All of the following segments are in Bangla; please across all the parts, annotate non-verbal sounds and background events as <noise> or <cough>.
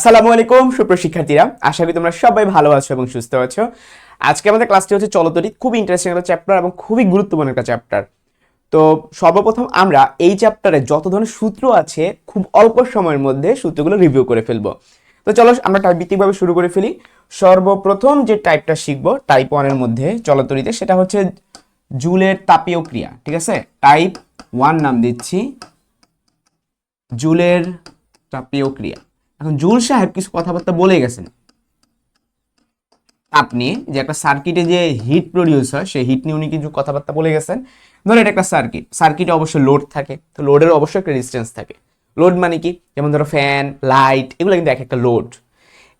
আসসালামু আলাইকুম, সুপ্রিয় শিক্ষার্থীরা। আশা করি তোমরা সবাই ভালো আছো এবং সুস্থ আছো। আজকে আমাদের ক্লাসটি হচ্ছে চলতরি খুবই ইন্টারেস্টিং একটা চ্যাপ্টার এবং খুবই গুরুত্বপূর্ণ একটা চ্যাপ্টার তো সর্বপ্রথম আমরা এই চ্যাপ্টারে যত ধরনের সূত্র আছে, খুব অল্প সময়ের মধ্যে সূত্রগুলো রিভিউ করে ফেলব। তো চলো, আমরা টাইপ ভিত্তিকভাবে শুরু করে ফেলি। সর্বপ্রথম যে টাইপটা শিখব টাইপ ওয়ানের মধ্যে চলতরিতে, সেটা হচ্ছে জুলের তাপীয় ক্রিয়া, ঠিক আছে? টাইপ ওয়ান নাম দিচ্ছি, জুলের তাপীয় ক্রিয়া। এখন জুল সাহেব কিছু কথাবার্তা বলে গেছেন। আপনি যে একটা সার্কিটে যে হিট প্রডিউস হয় সেই হিট নিয়ে উনি কিছু কথাবার্তা বলে গেছেন। ধরো এটা একটা সার্কিট। সার্কিটে অবশ্যই লোড থাকে, তো লোডের অবশ্যই একটা রেজিস্ট্যান্স থাকে। লোড মানে কি? যেমন ধরো ফ্যান লাইট এগুলো কিন্তু এক একটা লোড।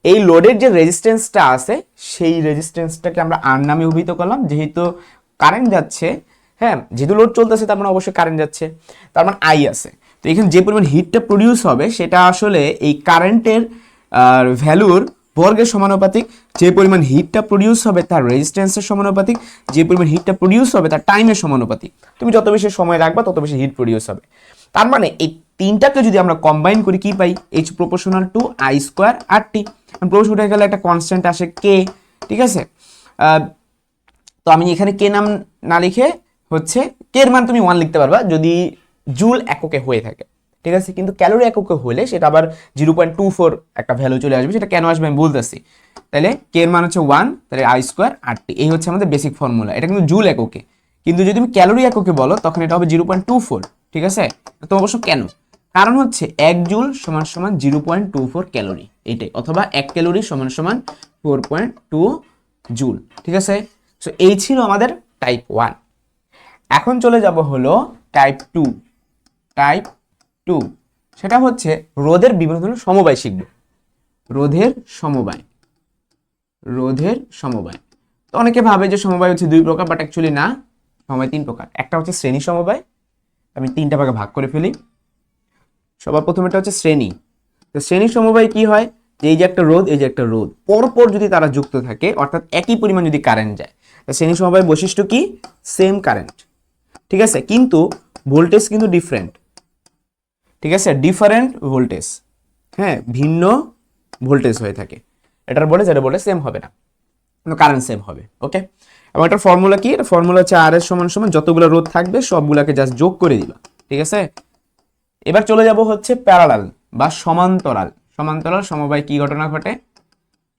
এই লোডের যে রেজিস্ট্যান্সটা আছে, সেই রেজিস্ট্যান্সটাকে আমরা আর নামে অভিহিত করলাম। যেহেতু কারেন্ট যাচ্ছে হ্যাঁ যেহেতু লোড চলতেছে, তার মানে অবশ্যই কারেন্ট যাচ্ছে। তার মানে আই আছে। তো এখানে যে পরিমাণ হিটটা প্রডিউস হবে, সেটা আসলে এই কারেন্টের ভ্যালুর বর্গের সমানুপাতিক, যে পরিমাণ হিটটা প্রডিউস হবে তার রেজিস্ট্যান্সের সমানুপাতিক, যে পরিমাণ হিটটা প্রডিউস হবে তার টাইমের সমানুপাতিক। তুমি যত বেশি সময় রাখবা, তত বেশি হিট প্রডিউস হবে। তার মানে এই তিনটাকে যদি আমরা কম্বাইন করি, কি পাই? H proportional to I square R T প্রশ্ন উঠে গেলে, একটা কনস্ট্যান্ট আসে কে ঠিক আছে? তো আমি এখানে কে নাম না লিখে হচ্ছে কে এর মান তুমি ওয়ান লিখতে পারবা। যদি জুল এককে হয়ে থাকে। ঠিক আছে? কিন্তু ক্যালোরি এককে হলে সেটা আবার জিরো পয়েন্ট টু ফোর একটা ভ্যালু চলে আসবে, সেটা কেন আসবে আমি বলতেছি। তাহলে কে এর মান হচ্ছে ওয়ান তাহলে আই স্কোয়ার আর টি এই হচ্ছে আমাদের বেসিক ফর্মুলা এটা কিন্তু জুল এককে। কিন্তু যদি তুমি ক্যালোরি এককে বলো, তখন এটা হবে জিরো পয়েন্ট টু ফোর, ঠিক আছে? তো অবশ্য কেন? কারণ হচ্ছে এক জুল সমান সমান zero point two four calorie এটাই অথবা এক ক্যালোরি সমান সমান ফোর পয়েন্ট টু জুল, ঠিক আছে? সো এই ছিল আমাদের টাইপ ওয়ান এখন চলে যাব হলো টাইপ টু টাইপ টু সেটা হচ্ছে রোধের বিভিন্ন ধরনের সমবায় শিখব। রোধের সমবায়। রোধের সমবায়। তো অনেকে ভাবে যে সমবায় হচ্ছে দুই প্রকার বাট অ্যাকচুয়ালি না। সমবায় তিন প্রকার। একটা হচ্ছে শ্রেণি সমবায়, আমি তিনটা ভাগে ভাগ করে ফেলি। সবার প্রথম এটা হচ্ছে শ্রেণি। তো শ্রেণি সমবায় কি হয়? যে এই যে একটা রোধ, এই যে একটা রোধ। পরপর যদি তারা যুক্ত থাকে, অর্থাৎ একই পরিমাণ যদি কারেন্ট যায়, তো শ্রেণি সমবায়ের বৈশিষ্ট্য কি? সেম কারেন্ট ঠিক আছে? কিন্তু ভোল্টেজ কিন্তু ডিফারেন্ট ঠিক আছে? ডিফারেন্ট ভোল্টেজ হ্যাঁ ভিন্ন ভোল্টেজ হয়ে থাকে। এটার বলে যেটা বলে সেম হবে না। কারেন্ট সেম হবে ওকে এবং এটার ফর্মুলা কি? এটা ফর্মুলা হচ্ছে আর এর সমান সমান যতগুলো রোধ থাকবে, সবগুলোকে জাস্ট যোগ করে দিবা, ঠিক আছে? এবার চলে যাব হচ্ছে প্যারালাল বা সমান্তরাল। সমান্তরাল সমবায় কি ঘটনা ঘটে?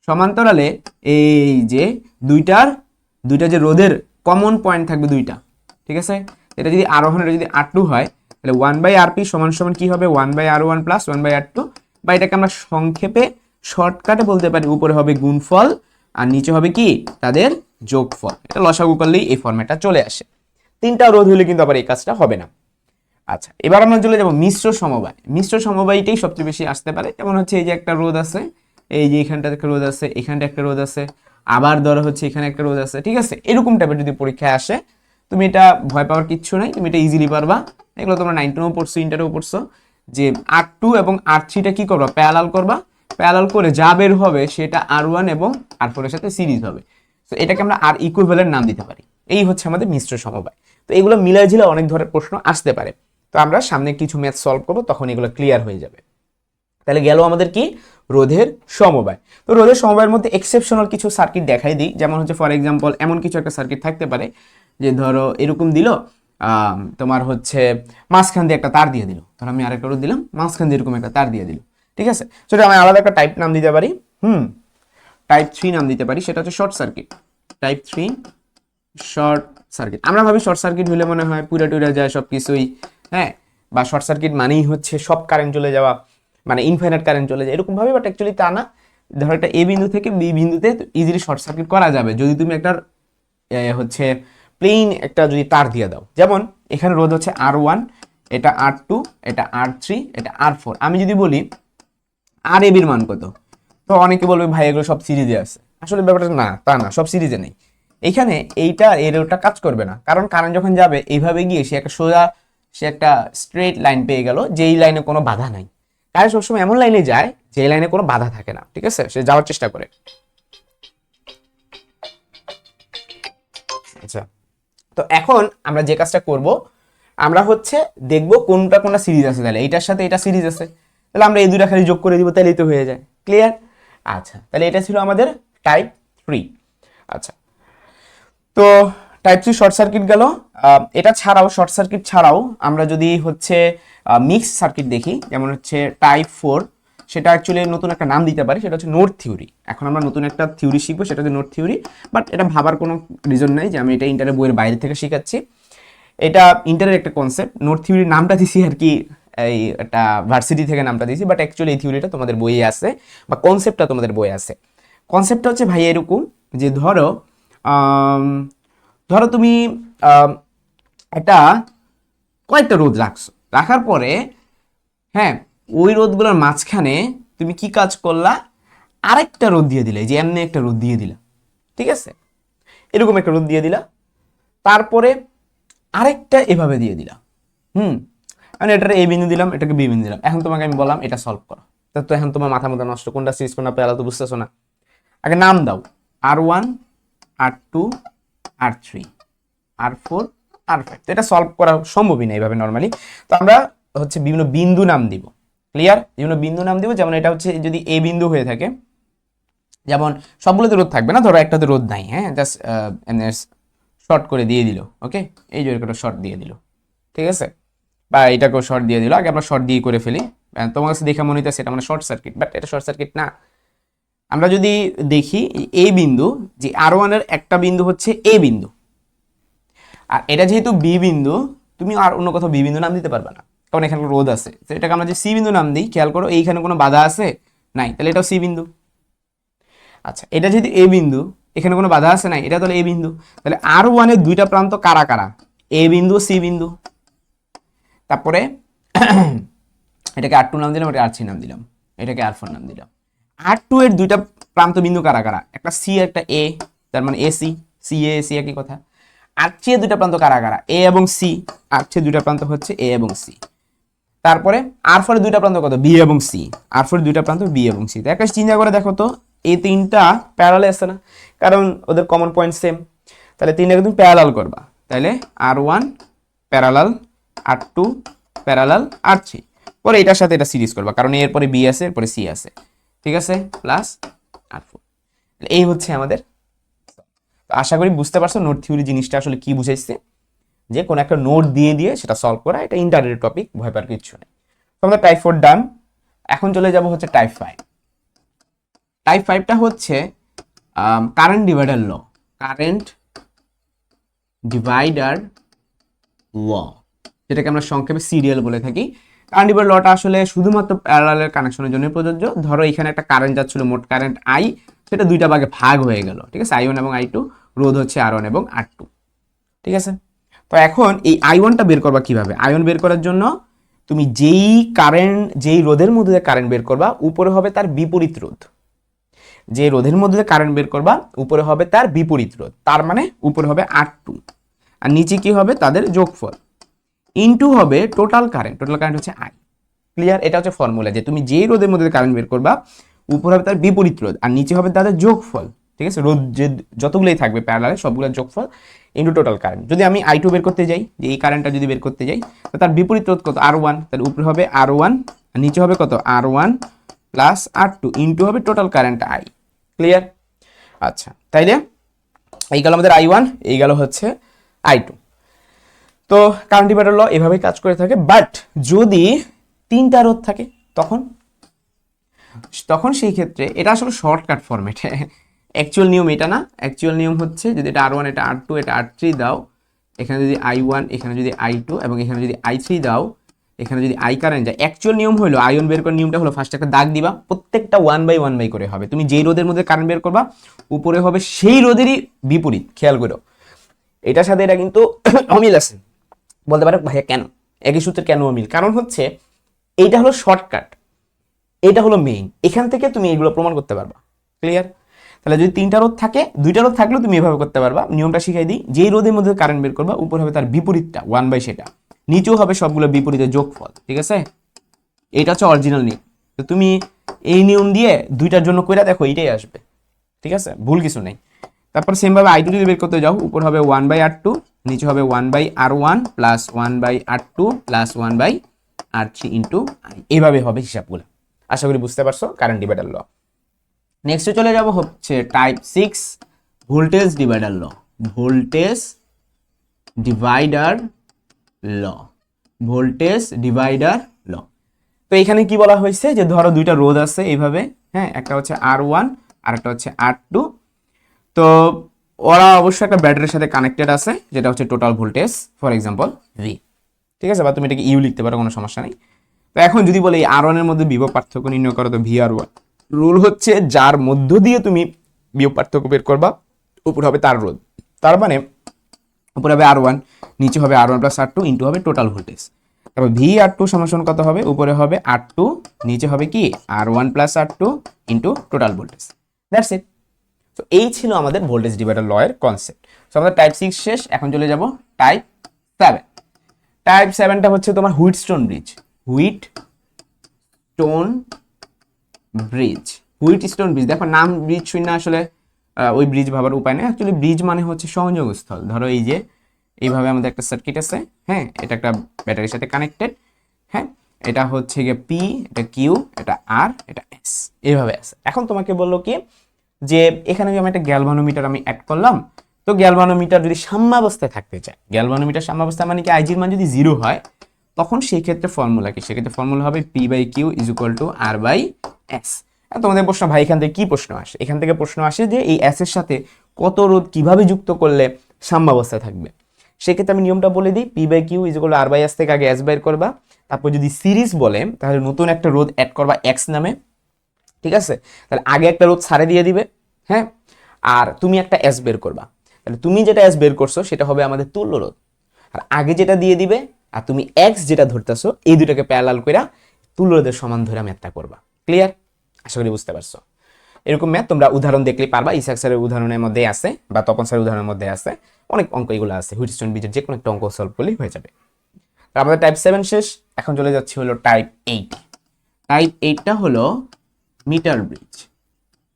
সমান্তরালে এই যে দুইটার, দুইটা যে রোধের কমন পয়েন্ট থাকবে দুইটা, ঠিক আছে? এটা যদি আরোহণের যদি আর টু হয় তাহলে ওয়ান বাই আর পি সমান সমান কি হবে? One by R one plus one by R two বা এটাকে আমরা সংক্ষেপে শর্টকাটে বলতে পারি। উপরে হবে গুণফল আর নিচে হবে কি? তাদের যোগফল। এটা লসাগু করলেই এই ফর্মেটটা চলে আসে। তিনটা রোধ হলে কিন্তু আবার এই কাজটা হবে না। আচ্ছা এবার আমরা চলে যাব মিশ্র সমবায়। মিশ্র সমবায়টাই সবচেয়ে বেশি আসতে পারে। যেমন হচ্ছে এই যে একটা রোধ আছে, এই যে এখানটা একটা রোধ আছে এখানটা একটা রোধ আছে, আবার ধরো হচ্ছে এখানে একটা রোধ আছে, ঠিক আছে? এরকম টাইপের যদি পরীক্ষায় আসে, তুমি এটা ভয় পাওয়ার কিচ্ছু নাই, তুমি এটা ইজিলি পারবা। এগুলো তোমরা নাইন টেনও পড়ছো ইন্টারেও পড়ছো, যে আর টু এবং আর থ্রিটা কি করবা? প্যারালাল করবা। প্যারালাল করে যা বের হবে সেটা আর ওয়ান এবং আর ফোরের সাথে সিরিজ হবে। তো এটাকে আমরা আর ইকুইভ্যালেন্ট নাম দিতে পারি। এই হচ্ছে আমাদের মিশ্র সমবায়। তো এগুলো মিলাই ঝিলে অনেক ধরনের প্রশ্ন আসতে পারে। তো আমরা সামনে কিছু ম্যাথ সলভ করব, তখন এগুলো ক্লিয়ার হয়ে যাবে। তাহলে গেল আমাদের কি? রোধের সমবায়। তো রোধের সমবায়ের মধ্যে এক্সেপশনাল কিছু সার্কিট দেখাই দিই। যেমন হচ্ছে ফর এক্সাম্পল এমন কিছু একটা সার্কিট থাকতে পারে, যে ধরো এরকম দিল তোমার হচ্ছে মাঝখান দিয়ে একটা তার দিয়ে দিল। ধরো আমি আরেকটা রোধ দিলাম, মাঝখান দিয়ে এরকম একটা তার দিয়ে দিল, ঠিক আছে? সেটা আমি আলাদা একটা টাইপ নাম দিতে পারি, হুম? টাইপ থ্রি নাম দিতে পারি, সেটা হচ্ছে short circuit type three short circuit আমরা ভাবি শর্ট সার্কিট হলে মনে হয় পুরা টুরা যায় সব কিছুই হ্যাঁ? বা শর্ট সার্কিট মানেই হচ্ছে সব কারেন্ট চলে যাওয়া মানে ইনফাইনাইট কারেন্ট চলে যায় এরকম ভাবে বাট অ্যাকচুয়ালি তা না। ধরো একটা এ বিন্দু থেকে বি বিন্দুতে ইজিলি শর্ট সার্কিট করা যাবে। যদি তুমি একটা হচ্ছে প্লেন একটা যদি তার দিয়ে দাও, যেমন এখানে রোধ হচ্ছে আর ওয়ান এটা আর টু এটা আর থ্রি এটা আর ফোর আমি যদি বলি আর এবির মান কত? তো অনেকে বলবে, ভাই, এগুলো সব সিরিজে আছে। আসলে ব্যাপারটা না, তা না, সব সিরিজে নেই। এখানে এইটা, এর ওটা কাজ করবে না। কারণ কারেন্ট যখন যাবে, এইভাবে গিয়ে সে একটা সোজা, সে একটা স্ট্রেট লাইন পেয়ে গেল, যেই লাইনে কোনো বাধা নাই। কারেন্ট সবসময় এমন লাইনে যায় যে লাইনে কোনো বাধা থাকে না, ঠিক আছে? সে যাওয়ার চেষ্টা করে। আচ্ছা তো এখন আমরা যে কাজটা করব, আমরা হচ্ছে দেখব কোনটা কোনটা সিরিজ আছে তাহলে। এইটার সাথে এটা সিরিজ আছে। তাহলে আমরা এই দুটা খালি যোগ করে দিব তাহলেই তো হয়ে যায়। ক্লিয়ার আচ্ছা তাহলে এটা ছিল আমাদের টাইপ থ্রি আচ্ছা তো টাইপ থ্রি শর্ট সার্কিট গেল। এটা ছাড়াও শর্ট সার্কিট ছাড়াও আমরা যদি হচ্ছে মিক্স সার্কিট দেখি, যেমন হচ্ছে টাইপ ফোর সেটা অ্যাকচুয়ালি নতুন একটা নাম দিতে পারি, সেটা হচ্ছে নোট থিওরি। এখন আমরা নতুন একটা থিওরি শিখব, সেটা হচ্ছে নোট থিওরি। বাট এটা ভাবার কোনো রিজন নেই যে আমি এটা ইন্টারের বইয়ের বাইরে থেকে শেখাচ্ছি। এটা ইন্টারের একটা কনসেপ্ট নোট থিওরির নামটা দিছি আর কি, এই একটা ভার্সিটি থেকে নামটা দিয়েছি বাট অ্যাকচুয়ালি এই থিওরিটা তোমাদের বইয়ে আছে, বা কনসেপ্টটা তোমাদের বইয়ে আছে। কনসেপ্টটা হচ্ছে ভাই এরকম যে ধরো ধরো তুমি একটা কয়েকটা রোদ রাখছো। রাখার পরে হ্যাঁ ওই রোদগুলোর মাঝখানে তুমি কি কাজ করলা? আরেকটা রোদ দিয়ে দিলে যে এমনি একটা রোদ দিয়ে দিলা। ঠিক আছে? এরকম একটা রোদ দিয়ে দিলা। তারপরে আরেকটা এভাবে দিয়ে দিলা। হুম? আমি এটার এ বিন্দু দিলাম, এটাকে বি বিন্দু দিলাম। এখন তোমাকে আমি বললাম, এটা সলভ করো। তা তো এখন তোমার মাথা মতো নষ্ট, কোনটা সিরিজ কোনটা পেলা তো বুঝতেছো না। আগে নাম দাও। R one R two R three R four R five তো এটা সলভ করা সম্ভবই না এইভাবে নর্মালি তো আমরা হচ্ছে বিভিন্ন বিন্দু নাম দিব। ক্লিয়ার বিভিন্ন বিন্দু নাম দিব, যেমন এটা হচ্ছে যদি এ বিন্দু হয়ে থাকে, যেমন সবগুলোতে রোদ থাকবে না, ধরো একটাতে রোদ নাই হ্যাঁ? জাস্ট শর্ট করে দিয়ে দিল ওকে এই যে একটা শর্ট দিয়ে দিল, ঠিক আছে? বা এটাকেও শর্ট দিয়ে দিল, আগে আমরা শর্ট দিয়ে করে ফেলি। তোমার কাছে দেখে মনে হইতেছে এটা মানে শর্ট সার্কিট বাট এটা শর্ট সার্কিট না। আমরা যদি দেখি এ বিন্দু, যে আর ওয়ানের একটা বিন্দু হচ্ছে এ বিন্দু। আর এটা যেহেতু বি বিন্দু, তুমি আর অন্য কোথাও বি বিন্দু নাম দিতে পারবে না। কারণ এখানে রোদ আছে। তো এটাকে আমরা যে সি বিন্দু নাম দিই, খেয়াল করো এইখানে কোনো বাধা আছে? নাই, তাহলে এটাও সি বিন্দু। আচ্ছা এটা যদি এ বিন্দু, এখানে কোনো বাধা আছে? নাই, এটা তাহলে এ বিন্দু। তাহলে আর ওয়ানের দুইটা প্রান্ত কারা কারা? এ বিন্দু সি বিন্দু। তারপরে <clears throat> এটাকে আর টু নাম দিলাম এটা আর থ্রি নাম দিলাম, এটাকে আর ফোর নাম দিলাম। আর টু এর দুইটা প্রান্ত বিন্দু কারা কারা? একটা সি একটা এ তার মানে A C C A C একই কথা। আর চেয়ে দুইটা প্রান্ত কারা কারা? এ এবং সি আর চেয়ে দুইটা প্রান্ত হচ্ছে এ এবং সি তারপরে আর ফোরের দুইটা প্রান্ত কত? বি এবং সি আর ফোরের দুইটা প্রান্ত বি এবং সি তো একটা চিন্তা করে দেখো তো, এই তিনটা প্যারালে আসছে না? কারণ ওদের কমন পয়েন্ট সেম তাহলে তিনটাকে তুমি প্যারালাল করবা। তাহলে R one parallel R two parallel R three পরে এটার সাথে এটা সিরিজ করবা, কারণ এরপরে বি আছে এরপরে সি আছে। ঠিক আছে? প্লাস আর ফোর এই হচ্ছে আমাদের। আশা করি বুঝতে পারছ, নোট থিওরি জিনিসটা আসলে কি বুঝাইছে। যে কোনো একটা নোট দিয়ে দিয়ে সেটা সলভ করা, এটা ইন্টারনেট টপিক ভয় পাওয়ার কিচ্ছু নেই। তো আমাদের টাইপ ফোর ডান এখন চলে যাব হচ্ছে টাইপ ফাইভ টাইপ ফাইভটা হচ্ছে current divider law current divider law যেটাকে আমরা সংক্ষেপে সিরিয়াল বলে থাকি। কারেন্ট ডিভাইডার লটা আসলে শুধুমাত্র প্যারালালের কানেকশনের জন্য প্রযোজ্য। ধরো এখানে একটা কারেন্ট যাচ্ছিল, মোট কারেন্ট আই সেটা দুইটা ভাগে ভাগ হয়ে গেল। ঠিক আছে? আই ওয়ান এবং আই টু রোধ হচ্ছে আর ওয়ান এবং আর টু ঠিক আছে? তো এখন এই আই ওয়ানটা বের করবা কীভাবে? আই ওয়ান বের করার জন্য তুমি যেই কারেন্ট যেই রোধের মধ্যে কারেন্ট বের করবা, উপরে হবে তার বিপরীত রোধ। যে রোধের মধ্যে কারেন্ট বের করবা, উপরে হবে তার বিপরীত রোধ। তার মানে উপরে হবে আর টু আর নিচে কি হবে? তাদের যোগফল। ইনটু হবে টোটাল কারেন্ট টোটাল কারেন্ট হচ্ছে আই ক্লিয়ার এটা হচ্ছে ফর্মুলা যে তুমি যেই রোধের মধ্যে কারেন্ট বের করবা, উপরে হবে তার বিপরীত রোধ। আর নিচে হবে তাদের যোগফল। ঠিক আছে? রোধ যে যতগুলোই থাকবে প্যারালালে সবগুলোর যোগফল ইন্টু টোটাল কারেন্ট যদি আমি আই টু বের করতে যাই, যে এই কারেন্টটা যদি বের করতে যাই তার বিপরীত রোধ কত? আর ওয়ান তাহলে উপরে হবে আর ওয়ান নিচে হবে কত? R one plus R two into হবে টোটাল কারেন্ট আই ক্লিয়ার আচ্ছা তাইলে এই গেল আমাদের আই ওয়ান এই গেল হচ্ছে আই টু তো কারেন্ট ডিভাইডার ল এভাবেই কাজ করে থাকে বাট যদি তিনটা রোধ থাকে, তখন তখন সেই ক্ষেত্রে, এটা আসলে শর্টকাট ফরম্যাট অ্যাকচুয়াল নিয়ম এটা না। অ্যাকচুয়াল নিয়ম হচ্ছে যদি এটা আর ওয়ান এটা আর টু এটা আর থ্রি দাও, এখানে যদি আই ওয়ান এখানে যদি আই টু এবং এখানে যদি আই থ্রি দাও, এখানে যদি আই কারেন্ট যায় অ্যাকচুয়াল নিয়ম হলো আয়ন বের করার নিয়মটা হলো ফার্স্ট একটা দাগ দিবা, প্রত্যেকটা ওয়ান বাই ওয়ান বাই করে হবে। তুমি যেই রোদের মধ্যে কারেন্ট বের করবা, উপরে হবে সেই রোদেরই বিপরীত, খেয়াল করো। এটার সাথে এটা কিন্তু <coughs> অমিল আছে। বলতে পারো, ভাইয়া, কেন? একই সূত্রের কেন অমিল? কারণ হচ্ছে, এইটা হলো শর্টকাট এটা হলো মেইন এখান থেকে তুমি এগুলো প্রমাণ করতে পারবা। ক্লিয়ার তাহলে যদি তিনটা রোধ থাকে, দুইটা রোধ থাকলেও তুমি এভাবে করতে পারবা। নিয়মটা শিখাই দিই, যেই রোদের মধ্যে কারেন্ট বের করবা, উপর হবে তার বিপরীতটা ওয়ান বাই সেটা। নিচেও হবে সবগুলো বিপরীতের যোগফল, ঠিক আছে? এটা হচ্ছে অরিজিনাল নিয়ম। তো তুমি এই নিয়ম দিয়ে দুইটার জন্য কইরা দেখো, এইটাই আসবে, ঠিক আছে? ভুল কিছু নেই। তারপর সেমভাবে আই টু যদি বের করতে যাও, উপর হবে ওয়ান বাই আর টু নিচে হবে one by R one plus one by R two plus one by R three into I এভাবে হবে হিসাবগুলো। আশা করি বুঝতে পারছ কারেন্ট ডিভাইডার ল নেক্সটে চলে যাব হচ্ছে type six voltage divider law voltage divider law voltage divider law তো এখানে কি বলা হয়েছে যে ধরো দুইটা রোধ আছে এইভাবে হ্যাঁ একটা হচ্ছে আর ওয়ান আর একটা হচ্ছে আর টু তো ওরা অবশ্যই একটা ব্যাটারির সাথে কানেক্টেড আছে, যেটা হচ্ছে total voltage for example V ঠিক আছে? বা তুমি এটাকে ইউ লিখতে পারো, কোনো সমস্যা নেই। তো এখন যদি বলে এই আর ওয়ানের মধ্যে বিভব পার্থক্য নির্ণয় করো, তো ভি আর ওয়ান রুল হচ্ছে যার মধ্য দিয়ে তুমি বিভব পার্থক্য বের করবা, উপর হবে তার রোধ। তার মানে উপরে হবে আর ওয়ান নিচে হবে R one plus R two into হবে টোটাল ভোল্টেজ তারপর ভি আর টু সমান কত হবে? উপরে হবে আর টু নিচে হবে কি? R one plus R two into total voltage that's it তো এই ছিল আমাদের ভোল্টেজ ডিভাইডার লয়ের কনসেপ্ট সো আমাদের টাইপ সিক্স শেষ, এখন চলে যাব টাইপ সেভেন টাইপ সেভেনটা হচ্ছে তোমার Wheatstone bridge Wheatstone bridge Wheatstone bridge দেখো, নাম ব্রিজ শুনে আসলে ওই ব্রিজ ভাবার উপায় নেই। অ্যাকচুয়ালি ব্রিজ মানে হচ্ছে সংযোগস্থল। ধরো এই যে, এইভাবে আমাদের একটা সার্কিট আছে হ্যাঁ? এটা একটা ব্যাটারির সাথে কানেক্টেড হ্যাঁ? এটা হচ্ছে গিয়ে পি এটা কিউ এটা আর এটা এস এইভাবে আছে। এখন তোমাকে বলল কি, যে এখানে আমি একটা গ্যালভানোমিটার আমি অ্যাড করলাম, তো গ্যালভানোমিটার যদি সাম্যাবস্থায় থাকতে চায় গ্যালভানোমিটার সাম্যাবস্থা মানে কি আইজির মান যদি জিরো হয়, তখন সেই ক্ষেত্রে ফর্মুলা কি? সেক্ষেত্রে ফর্মুলা হবে P by Q is equal to R by S তোমাদের প্রশ্ন, ভাই, এখান থেকে কী প্রশ্ন আসে? এখান থেকে প্রশ্ন আসে যে এই এর সাথে কত রোধ কীভাবে যুক্ত করলে সাম্যাবস্থায় থাকবে? সেক্ষেত্রে আমি নিয়মটা বলে দিই P by Q is equal R by S থেকে আগে এস বাইর করবা। তারপর যদি সিরিজ বলে, তাহলে নতুন একটা রোধ অ্যাড করবা এক্স নামে। ঠিক আছে? তাহলে আগে একটা রোধ সারে দিয়ে দিবে হ্যাঁ? আর তুমি একটা এস বের করবা। তাহলে তুমি যেটা এস বের করছ, সেটা হবে আমাদের তুল্য রোধ। আর আগে যেটা দিয়ে দিবে, আর তুমি এক্স যেটা ধরতেছো, এই দুটাকে প্যারালাল কইরা তুল্য রোধের সমান ধরে আমি একটা করবা। ক্লিয়ার আশা করি বুঝতে পারছ। এরকম ম্যাথ তোমরা উদাহরণ দেখলে পারবা। ইসাক স্যারের উদাহরণের মধ্যে আছে বা তপন স্যারের উদাহরণের মধ্যে আছে। অনেক অঙ্ক এগুলো আছে। হুইটস্টোন বীজের যে কোনো একটা অঙ্ক সলভ করলেই হয়ে যাবে। আমাদের টাইপ সেভেন শেষ। এখন চলে যাচ্ছে হলো টাইপ এইট টাইপ এইটটা হলো মিটার ব্রিজ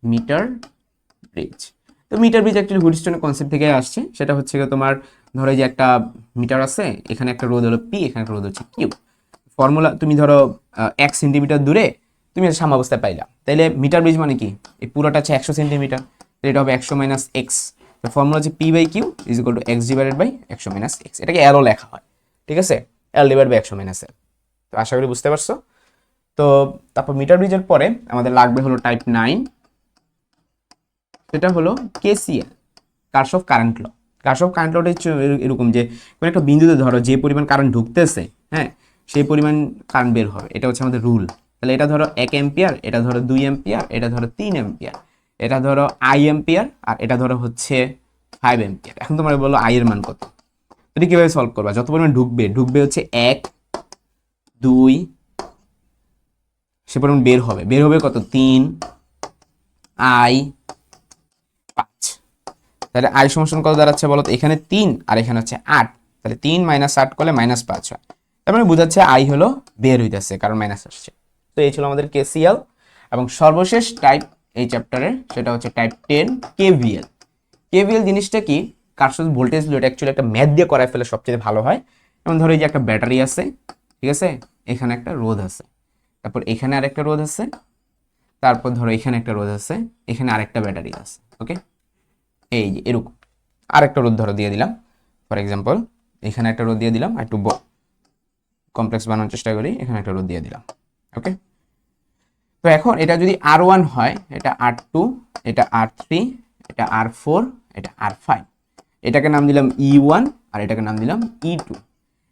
মিটার ব্রিজ তো মিটার ব্রিজ অ্যাকচুয়ালি হুডস্টোনের কনসেপ্ট থেকে আসছে? সেটা হচ্ছে গিয়ে তোমার ধরো যে একটা মিটার আছে, এখানে একটা রোদ হলো পি এখানে একটা রোদ হচ্ছে কিউ ফর্মুলা তুমি ধরো এক সেন্টিমিটার দূরে তুমি এটা সাম্যাবস্থায় পাইলা। তাইলে মিটার ব্রিজ মানে কি? এই পুরোটা হচ্ছে একশো সেন্টিমিটার তো এটা হবে একশো মাইনাস এক্স ফর্মুলা হচ্ছে P by Q is equal to X divided by একশো মাইনাস এক্স এটাকে এলও লেখা হয়, ঠিক আছে? এল ডিভাইড বাই একশো মাইনাস এল তো আশা করি বুঝতে পারছ? তো তারপর মিটার ব্রিজের পরে আমাদের লাগবে হলো টাইপ নাইন সেটা হলো KCL Kirchhoff's current law Kirchhoff's current লটা হচ্ছে এরকম যে, কোনো একটা বিন্দুতে ধরো যে পরিমাণ কারেন্ট ঢুকতেছে হ্যাঁ? সেই পরিমাণ কারেন্ট বের হবে। এটা হচ্ছে আমাদের রুল তাহলে এটা ধরো এক এম্পিয়ার এটা ধরো দুই এম্পিয়ার এটা ধরো তিন এম্পিয়ার এটা ধরো আই এম্পিয়ার আর এটা ধরো হচ্ছে ফাইভ এম্পিয়ার এখন তোমার বলো আই এর মান কত? তুমি কীভাবে সলভ করবা? যত পরিমাণ ঢুকবে ঢুকবে হচ্ছে এক, দুই, সে পরিমাণ বের হবে। বের হবে কত? তিন, আই, পাঁচ। তাহলে আই সমান কত দাঁড়াচ্ছে বলো এখানে তিন আর এখানে হচ্ছে আট। তাহলে তিন মাইনাস আট করলে মাইনাস পাঁচ হয়। তার মানে বোঝাচ্ছে আই হলো বের হইতেছে, কারণ মাইনাস আসছে। তো এই ছিল আমাদের কেসিএল এবং সর্বশেষ টাইপ এই চ্যাপ্টারের সেটা হচ্ছে টাইপ টেন কেভিএল কেভিএল জিনিসটা কি? কারসাজ ভোল্টেজ এটা অ্যাকচুয়ালি একটা ম্যাথ দিয়ে করায় ফেলে সবচেয়ে ভালো হয়। যেমন ধরো এই যে একটা ব্যাটারি আছে, ঠিক আছে? এখানে একটা রোধ আছে। তারপর এখানে আরেকটা রোধ আছে। তারপর ধরো এখানে একটা রোধ আছে, এখানে আরেকটা ব্যাটারি আছে ওকে এই যে, এরকম। আরেকটা রোধ ধরো দিয়ে দিলাম। ফর এক্সাম্পল এখানে একটা রোধ দিয়ে দিলাম একটু কমপ্লেক্স বানানোর চেষ্টা করি, এখানে একটা রোধ দিয়ে দিলাম ওকে তো এখন এটা যদি আর ওয়ান হয়, এটা আর টু এটা আর থ্রি এটা আর ফোর এটা আর ফাইভ এটাকে নাম দিলাম ই ওয়ান আর এটাকে নাম দিলাম ই টু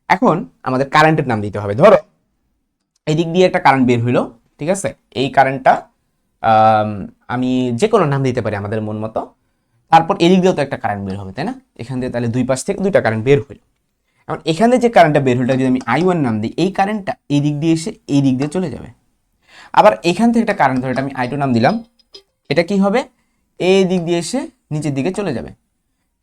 এখন আমাদের কারেন্টের নাম দিতে হবে, ধরো। এই দিক দিয়ে একটা কারেন্ট বের হইল, ঠিক আছে? এই কারেন্টটা আমি যে কোনো নাম দিতে পারি আমাদের মন মতো। তারপর এদিক দিয়েও তো একটা কারেন্ট বের হবে, তাই না? এখান দিয়ে তাহলে দুই পাশ থেকে দুইটা কারেন্ট বের হইল। এখন এখানে যে কারেন্টটা বের হলো যদি আমি আই ওয়ান নাম দিই, এই কারেন্টটা এই দিক দিয়ে এসে এই দিক দিয়ে চলে যাবে। আবার এখান থেকে একটা কারেন্ট ধরে এটা আমি আই টু নাম দিলাম। এটা কি হবে? এই দিক দিয়ে এসে নিচের দিকে চলে যাবে।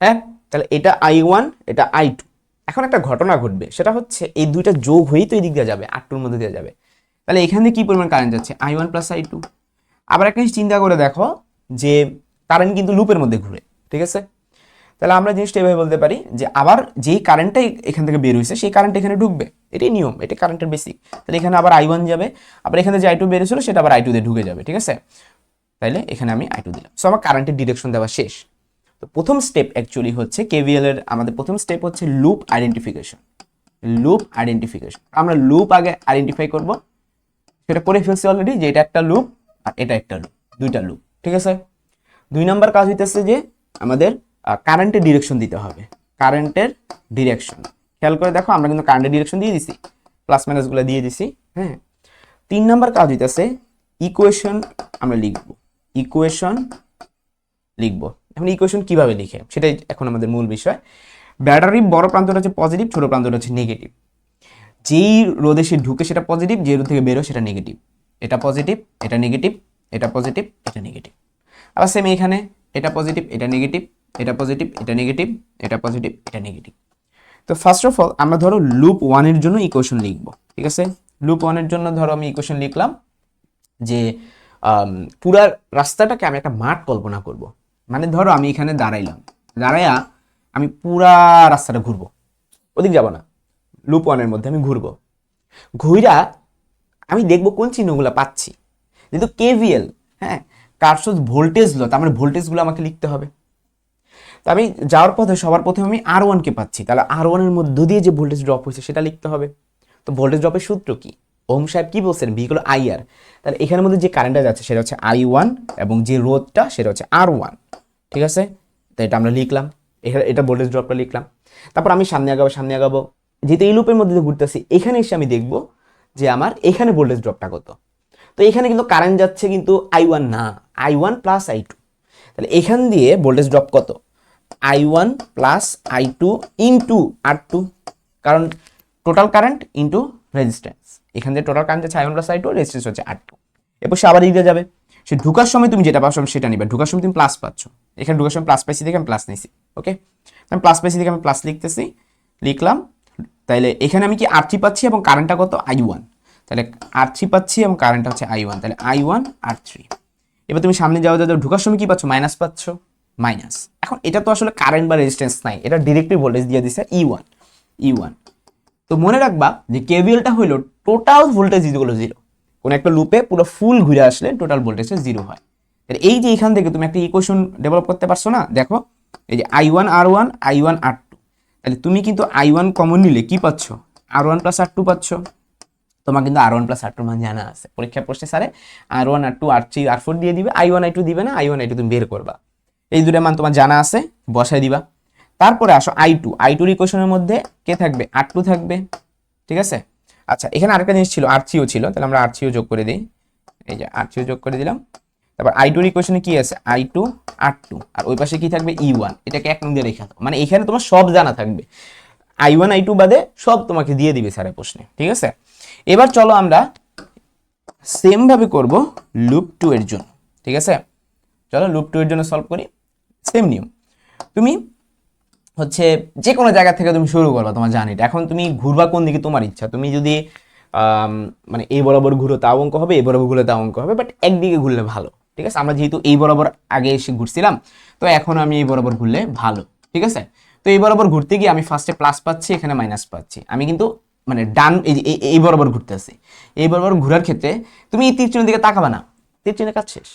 হ্যাঁ? তাহলে এটা আই ওয়ান এটা আই টু এখন একটা ঘটনা ঘটবে। সেটা হচ্ছে এই দুইটা যোগ হয়েই তো এই দিক দিয়ে যাবে আর টুর মধ্যে দিয়ে যাবে। তাহলে এখান থেকে কী পরিমাণ কারেন্ট যাচ্ছে? I one plus I two আবার একটা জিনিস চিন্তা করে দেখো যে কারেন্ট কিন্তু লুপের মধ্যে ঘুরে, ঠিক আছে? তাহলে আমরা জিনিসটা এভাবে বলতে পারি যে আবার যেই কারেন্টটা এখান থেকে বের হয়েছে, সেই কারেন্ট এখানে ঢুকবে। এটাই নিয়ম, এটা কারেন্টের বেসিক তাহলে এখানে আবার আই ওয়ান যাবে, আবার এখানে যে আই টু বেরিয়েছিল সেটা আবার আই টু দিয়ে ঢুকে যাবে, ঠিক আছে? তাইলে এখানে আমি আই টু দিলাম। সো আমার কারেন্টের ডিরেকশন দেওয়া শেষ। তো প্রথম স্টেপ অ্যাকচুয়ালি হচ্ছে কেভিএল এর, আমাদের প্রথম স্টেপ হচ্ছে লুপ আইডেন্টিফিকেশন লুপ আইডেন্টিফিকেশন আমরা লুপ আগে আইডেন্টিফাই করব। সেটা করে ফেলছি অলরেডি যে এটা একটা লুপ আর এটা একটা লুপ দুইটা লুপ ঠিক আছে? দুই নাম্বার কাজ হইতেছে যে আমাদের কারেন্টের ডিরেকশন দিতে হবে। কারেন্টের ডিরেকশন খেয়াল করে দেখো, আমরা কিন্তু কারেন্টের ডিরেকশন দিয়ে দিছি প্লাস মাইনাসগুলো দিয়ে দিছি হ্যাঁ? তিন নাম্বার কাজ হইতেছে ইকুয়েশন আমরা লিখব। ইকুয়েশন লিখব। এখন ইকুয়েশন কীভাবে লিখে? সেটাই এখন আমাদের মূল বিষয়। ব্যাটারির বড় প্রান্তটা হচ্ছে পজিটিভ ছোট প্রান্তটা হচ্ছে নেগেটিভ যেই রোদে সে ঢুকে সেটা পজিটিভ যে রোদ থেকে বেরো সেটা নেগেটিভ এটা পজিটিভ এটা নেগেটিভ এটা পজিটিভ এটা নেগেটিভ আবার সেম এখানে এটা পজিটিভ এটা নেগেটিভ এটা পজিটিভ এটা নেগেটিভ এটা পজিটিভ এটা নেগেটিভ তো ফার্স্ট অফ অল আমরা ধরো লুপ ওয়ানের জন্য ইকুয়েশন লিখব, ঠিক আছে? লুপ ওয়ানের জন্য ধরো আমি ইকুয়েশন লিখলাম যে পুরা রাস্তাটাকে আমি একটা মাঠ কল্পনা করব। মানে ধরো আমি এখানে দাঁড়াইলাম, দাঁড়াইয়া আমি পুরা রাস্তাটা ঘুরবো। ওদিক যাব না লুপ ওয়ানের মধ্যে আমি ঘুরবো। ঘুইরা আমি দেখব কোন চিহ্নগুলো পাচ্ছি। যেহেতু কেভিএল হ্যাঁ কারশোজ ভোল্টেজ লো তার মানে ভোল্টেজগুলো আমাকে লিখতে হবে। আমি যাওয়ার পথে সবার প্রথমে আমি আর ওয়ানকে পাচ্ছি। তাহলে আর ওয়ানের মধ্য দিয়ে যে ভোল্টেজ ড্রপ হয়েছে সেটা লিখতে হবে। তো ভোল্টেজ ড্রপের সূত্র কি? ওম সাহেব কি বলছেন? ভি হলো আই আর তাহলে এখানের মধ্যে যে কারেন্টটা যাচ্ছে সেটা হচ্ছে আই ওয়ান এবং যে রোধটা সেটা হচ্ছে আর ওয়ান ঠিক আছে? তো এটা আমরা লিখলাম। এখানে এটা ভোল্টেজ ড্রপটা লিখলাম। তারপর আমি সামনে আগাবো সামনে আগাবো। যেহেতু এই লুপের মধ্যে দিয়ে ঘুরতেছি, এখানে এসে আমি দেখব যে আমার এখানে ভোল্টেজ ড্রপটা কত। তো এখানে কিন্তু কারেন্ট যাচ্ছে কিন্তু আই ওয়ান না I one plus I two তাহলে এখান দিয়ে ভোল্টেজ ড্রপ কত? I one plus I two into R two কারণ টোটাল কারেন্ট ইন্টু রেজিস্ট্যান্স এখান থেকে টোটাল কারেন্ট হচ্ছে I one plus I two resistance হচ্ছে আর টু এরপর সে আবার দিকে যাবে। সে ঢুকার সময় তুমি যেটা পাচ্ছ সেটা নিবে। ঢুকার সময় তুমি প্লাস পাচ্ছ। এখানে ঢুকার সময় প্লাস পাইছি দেখে আমি প্লাস নিছি ওকে আমি প্লাস পাইছি দেখে আমি প্লাস লিখতেছি লিখলাম। তাইলে এখানে আমি কি আর থ্রি পাচ্ছি এবং কারেন্টটা কত? আই ওয়ান তাহলে আর থ্রি পাচ্ছি এবং কারেন্টটা হচ্ছে আই ওয়ান তাহলে আই ওয়ান আর থ্রি এবার তুমি সামনে যাও যাও যাও, ঢোকার সময় কি পাচ্ছ? মাইনাস পাচ্ছ। মাইনাস। এখন এটা তো আসলে কারেন্ট বা রেজিস্ট্যান্স নাই, এটা ডিরেক্টলি ভোল্টেজ দিয়ে দিছে ই ওয়ান ই ওয়ান তো মনে রাখবা যে কেভিএলটা হলো টোটাল ভোল্টেজ ইজগুলো জিরো কোনো একটা লুপে পুরো ফুল ঘুরে আসলে টোটাল ভোল্টেজে জিরো হয়। এই যে এখান থেকে তুমি একটা ইকুয়েশন ডেভেলপ করতে পারছ না, দেখো, এই যে I one R one I one R two তাহলে তুমি কিন্তু আই ওয়ান কমন নিলে কি পাচ্ছ? R one plus R two পাচ্ছ। তোমার কিন্তু R one plus R two মান জানা আছে। পরীক্ষা প্রশ্নে স্যারে R one R two R three R four দিয়ে দিবে আই ওয়ান আই টু দিবে না আই ওয়ান আই টু তুমি বের করবা। এই দুটো মান তোমার জানা আছে, বসাই দিবা। তারপরে আসো আই টু আই টুর ইকুয়েশনের মধ্যে কে থাকবে? আর টু থাকবে, ঠিক আছে? আচ্ছা এখানে আরেকটা জিনিস ছিল আর থ্রিও ছিল, তাহলে আমরা আর থ্রিও যোগ করে দিই। এই যে আর থ্রিও যোগ করে দিলাম। তারপর আই টুর ইকুয়েশনে কি আছে? আই টু আর টু আর ওই পাশে কি থাকবে? ই ওয়ান এটাকে এক দিয়ে রেখে মানে এখানে তোমার সব জানা থাকবে। আই ওয়ান আই টু বাদে সব তোমাকে দিয়ে দিবে স্যারের প্রশ্নে, ঠিক আছে? এবার চলো আমরা সেম ভাবে করব লুপ টু এর জন্য, ঠিক আছে? চলো লুপ টু এর জন্য সলভ করি। সেম নিয়ম। তুমি হচ্ছে যে কোনো জায়গা থেকে তুমি শুরু করবা তোমার জার্নিটা এখন তুমি ঘুরবা কোন দিকে তোমার ইচ্ছা। তুমি যদি মানে এই বরাবর ঘুরো তাও অঙ্ক হবে, এই বরাবর ঘুরলে তাও অঙ্ক হবে বাট একদিকে ঘুরলে ভালো। ঠিক আছে? আমরা যেহেতু এই বরাবর আগে এসে ঘুরছিলাম, তো এখন আমি এই বরাবর ঘুরলে ভালো। ঠিক আছে? তো এই বরাবর ঘুরতে গিয়ে আমি ফার্স্টে প্লাস পাচ্ছি, এখানে মাইনাস পাচ্ছি। আমি কিন্তু মানে ডান এই বরাবর ঘুরতে আছি। এই বরাবর ঘোরার ক্ষেত্রে তুমি এই তীর দিকে তাকাবা না। তীর কাজ শেষ।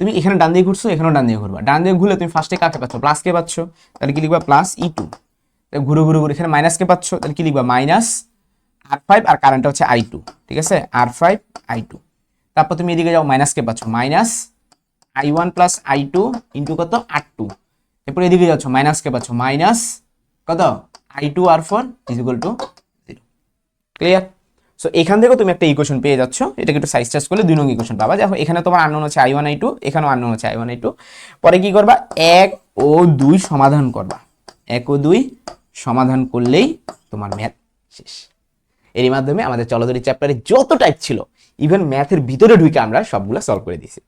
তুমি এখানে ডান দিয়ে ঘুরছো, এখানেও ডান দিয়ে ঘুরবা। ডান দিয়ে ঘুরলে তুমি ফার্স্টে কাকে পাচ্ছ? প্লাস কে পাচ্ছ? তাহলে কি লিখবা? প্লাস ই টু ঘুরে ঘুরে ঘুরে। এখানে মাইনাস কে পাচ্ছ? তাহলে কি লিখবা? মাইনাস আর ফাইভ আর কারেন্টটা হচ্ছে আই টু ঠিক আছে? আর ফাইভ আই টু তারপর তুমি এদিকে যাও মাইনাস কে পাচ্ছ? Minus I one plus I two into কত? আর টু এরপর এদিকে যাচ্ছ মাইনাস কে পাচ্ছ? মাইনাস কত? I two R four is equal to zero clear so এখান থেকেও তুমি একটা ইকুয়েশন পেয়ে যাচ্ছ। এটাকে একটু সাইজ চার্জ করলে দুই নং ইকুয়েশন পাবা। দেখো, এখানে তোমার আননোন আছে আই ওয়ান আই টু এখানেও আননোন আছে আই ওয়ান আই টু পরে কি করবা? এক ও দুই সমাধান করবা। এক ও দুই সমাধান করলেই তোমার ম্যাথ শেষ। এরই মাধ্যমে আমাদের চলদরি চ্যাপ্টারে যত টাইপ ছিল ইভেন ম্যাথের ভিতরে ঢুকে আমরা সবগুলো সলভ করে দিয়েছি।